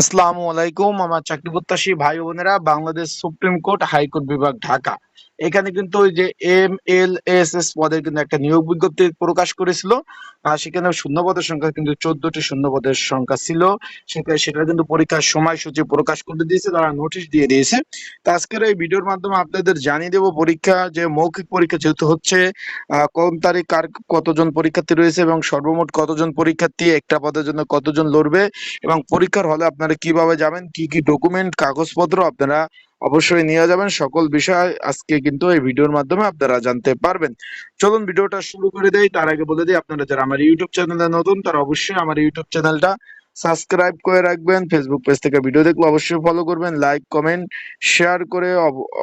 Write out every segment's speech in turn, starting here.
আসসালামু আলাইকুম আমার চাকরি প্রত্যাশী ভাই বোনেরা বাংলাদেশ সুপ্রিম কোর্ট হাইকোর্ট বিভাগ ঢাকা। এখানে কিন্তু ওই যে এম এল এস এস পদের কিন্তু একটা নিয়োগ বিজ্ঞপ্তি প্রকাশ করেছিল। সেখানে শূন্য পদের সংখ্যা কিন্তু চোদ্দটি শূন্য পদের সংখ্যা ছিল। সেটা সেটা কিন্তু পরীক্ষার সময়সূচি প্রকাশ করে দিয়েছে, তারা নোটিশ দিয়ে দিয়েছে। তো আজকের এই ভিডিওর মাধ্যমে আপনাদের জানিয়ে দেব পরীক্ষা, যে মৌখিক পরীক্ষা যেহেতু হচ্ছে কোন তারিখ কার কতজন পরীক্ষার্থী রয়েছে এবং সর্বমোট কতজন পরীক্ষার্থী একটা পদের জন্য কতজন লড়বে এবং পরীক্ষার হলে আপনারা কীভাবে যাবেন, কি কি ডকুমেন্ট কাগজপত্র আপনারা অবশ্যই নিয়ে যাবেন। সকল বিষয় আজকে কিন্তু এই ভিডিওর মাধ্যমে আপনারা জানতে পারবেন। চলুন ভিডিওটা শুরু করে দেই। তার আগে বলে দিই, আপনারা যারা আমার ইউটিউব চ্যানেলে নতুন, তারা অবশ্যই আমার ইউটিউব চ্যানেলটা সাবস্ক্রাইব করে রাখবেন। ফেসবুক পেজ থেকে ভিডিও দেখলে অবশ্যই ফলো করবেন। লাইক কমেন্ট শেয়ার করে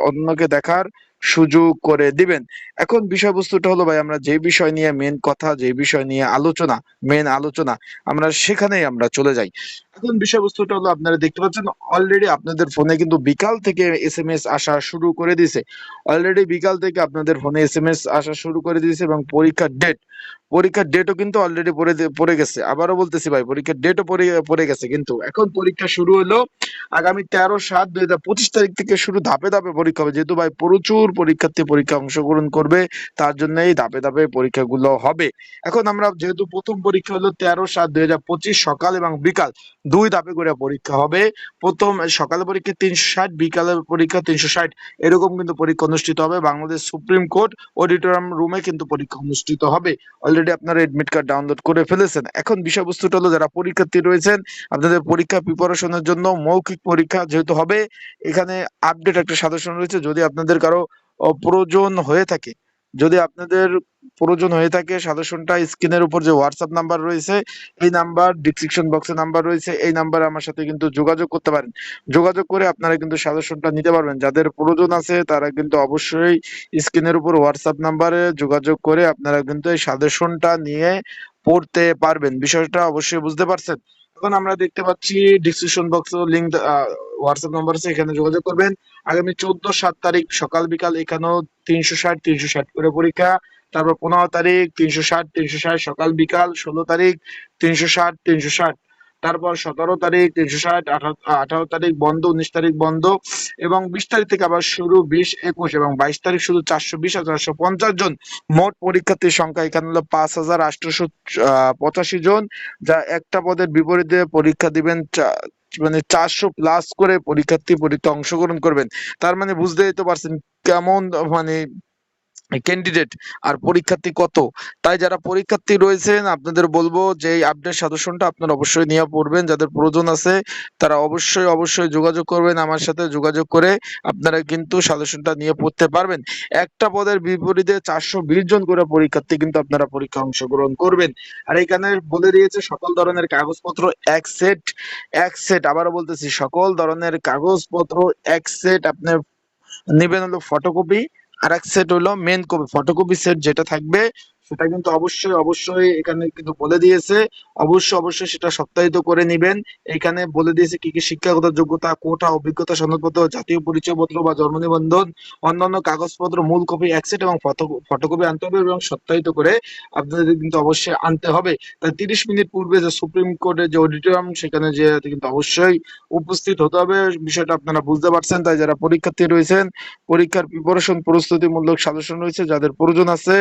অন্যকে দেখার সুযোগ করে দিবেন। এখন বিষয়বস্তুটা হলো ভাই, আমরা যে বিষয় নিয়ে মেন কথা যে বিষয় নিয়ে আলোচনা মেন আলোচনা, আমরা সেখানেই আমরা চলে যাই। এখন বিষয়বস্তুটা হলো, আপনারা দেখতে পাচ্ছেন অলরেডি আপনাদের ফোনে কিন্তু বিকাল থেকে এস এম এস আসা শুরু করে দিয়েছে। অলরেডি বিকাল থেকে আপনাদের ফোনে এস এম এস আসা শুরু করে দিয়েছে এবং পরীক্ষার ডেট পরীক্ষার ডেটও কিন্তু অলরেডি পড়ে পড়ে গেছে। আবারও বলতেছি ভাই, পরীক্ষার ডেটও পড়ে পড়ে গেছে কিন্তু এখন পরীক্ষা শুরু হলো আগামী তেরো সাত দুই হাজার পঁচিশ তারিখ থেকে শুরু ধাপে ধাপে পরীক্ষা হবে। যেহেতু ভাই প্রচুর পরীক্ষার্থী পরীক্ষা অংশগ্রহণ করবে, তার জন্যই ধাপে ধাপে পরীক্ষাগুলো হবে। এখন আমরা যেহেতু প্রথম পরীক্ষা হলো তেরো সাত দুই হাজার পঁচিশ সকাল এবং বিকাল, দুই ধাপে করে পরীক্ষা হবে। প্রথম সকালে পরীক্ষা তিনশো ষাট বিকালের পরীক্ষা তিনশো ষাট, এরকম কিন্তু পরীক্ষা অনুষ্ঠিত হবে। বাংলাদেশ সুপ্রিম কোর্ট অডিটোরিয়াম রুমে কিন্তু পরীক্ষা অনুষ্ঠিত হবে। অলরেডি আপনারা এডমিট কার্ড ডাউনলোড করে ফেলেছেন। এখন বিষয়বস্তুটা হলো যারা পরীক্ষার্থী রয়েছেন, আপনাদের পরীক্ষা প্রিপারেশনের জন্য মৌখিক পরীক্ষা যেহেতু হবে, এখানে আপডেট একটা সাজেশন রয়েছে। যদি আপনাদের কারও প্রয়োজন হয়ে থাকে। যদি আপনাদের প্রয়োজন হয়ে থাকে, সাজেশনটা স্ক্রিনের উপর যে হোয়াটসঅ্যাপ নাম্বার রয়েছে, এই নাম্বার ডিসক্রিপশন বক্সে নাম্বার রয়েছে, এই নাম্বারে আমার সাথে কিন্তু যোগাযোগ করতে পারেন। যোগাযোগ করে আপনারা কিন্তু সাজেশনটা নিতে পারবেন। যাদের প্রয়োজন আছে, তারা কিন্তু অবশ্যই স্ক্রিনের উপর হোয়াটসঅ্যাপ নাম্বারে যোগাযোগ করে আপনারা কিন্তু এই সাজেশনটা নিয়ে পড়তে পারবেন। বিষয়টা অবশ্যই বুঝতে পারছেন? এখন আমরা দেখতে পাচ্ছি description box link WhatsApp number আছে এখানে যোগাযোগ করবেন। আগামী চোদ্দ সাত তারিখ সকাল বিকাল এখানেও তিনশো ষাট তিনশো ষাট করে পরীক্ষা। তারপর পনেরো তারিখ তিনশো ষাট তিনশো ষাট। সকাল বিকাল ষোলো তারিখ তিনশো ষাট তিনশো ষাট। তারপর সতেরো তারিখ, তিনশো ষাট, আঠারো তারিখ বন্ধ, উনিশ তারিখ বন্ধ এবং বিশ তারিখ থেকে আবার শুরু বিশ, একুশ এবং বাইশ তারিখ শুধু চারশো বিশ আর চারশো পঞ্চাশ জন। মোট পরীক্ষার্থীর সংখ্যা এখানে হলো পাঁচ হাজার আটশোশো পঁচাশি জন, যা একটা পদের বিপরীতে পরীক্ষা দিবেন মানে চারশো প্লাস করে পরীক্ষার্থী পরীক্ষা অংশগ্রহণ করবেন। তার মানে বুঝতেই তো পারছেন কেমন মানে ক্যান্ডিডেট আর পরীক্ষার্থী কত? তাই যারা পরীক্ষার্থী রয়েছেন, আপনাদের বলব যে এই আপডেট সাজেশনটা আপনারা অবশ্যই নিয়ে পড়বেন। যাদের প্রয়োজন আছে, তারা অবশ্যই অবশ্যই যোগাযোগ করবেন আমার সাথে। যোগাযোগ করে আপনারা কিন্তু সাজেশনটা নিয়ে পড়তে পারবেন। একটা পদের বিপরীতে চারশো বিশ জন করে পরীক্ষার্থী কিন্তু আপনারা পরীক্ষা অংশগ্রহণ করবেন। আর এখানে বলে দিয়েছে, সকল ধরনের কাগজপত্র এক সেট এক সেট আবারও বলতেছি, সকল ধরনের কাগজপত্র এক সেট আপনি নেবেন হলো ফটোকপি আর এক সেট হলো মেন কপি ফটোকপি সেট যেটা থাকবে সেটা কিন্তু অবশ্যই অবশ্যই এখানে কিন্তু বলে দিয়েছে। অবশ্যই অবশ্যই সেটা সপ্তাহিত করে নিবেন। এখানে বলে দিয়েছে কি কি শিক্ষাগত যোগ্যতা, কোটা, অভিজ্ঞতা, সনদপত্র, জাতীয় পরিচয়পত্র বা জন্ম নিবন্ধন, অন্যান্য কাগজপত্র, মূল কপি এক সেট এবং ফটোকপি আনতে হবে এবং সপ্তাহিত করে আপনাদের কিন্তু অবশ্যই আনতে হবে। তাই তিরিশ মিনিট পূর্বে যে সুপ্রিম কোর্টের যে অডিটোরিয়াম, সেখানে যে কিন্তু অবশ্যই উপস্থিত হতে হবে। বিষয়টা আপনারা বুঝতে পারছেন। তাই যারা পরীক্ষার্থী রয়েছেন, পরীক্ষার প্রিপারেশন প্রস্তুতিমূলক সাজেশন রয়েছে, যাদের প্রয়োজন আছে,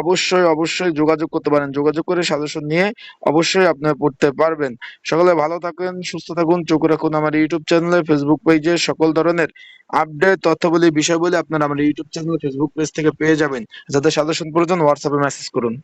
অবশ্যই অবশ্যই অবশ্যই যোগাযোগ করতে পারেন। যোগাযোগ করে সাজেশন নিয়ে অবশ্যই আপনারা পড়তে পারবেন। সকলে ভালো থাকুন, সুস্থ থাকুন, চোখ রাখুন আমার ইউটিউব চ্যানেলে ফেসবুক পেজে সকল ধরনের আপডেট তথ্যবলী, বিষয়বলী আপনারা আমার ইউটিউব চ্যানেল ফেসবুক পেজ থেকে পেয়ে যাবেন। যাদের সাজেশন প্রয়োজন হোয়াটসঅ্যাপে মেসেজ করুন।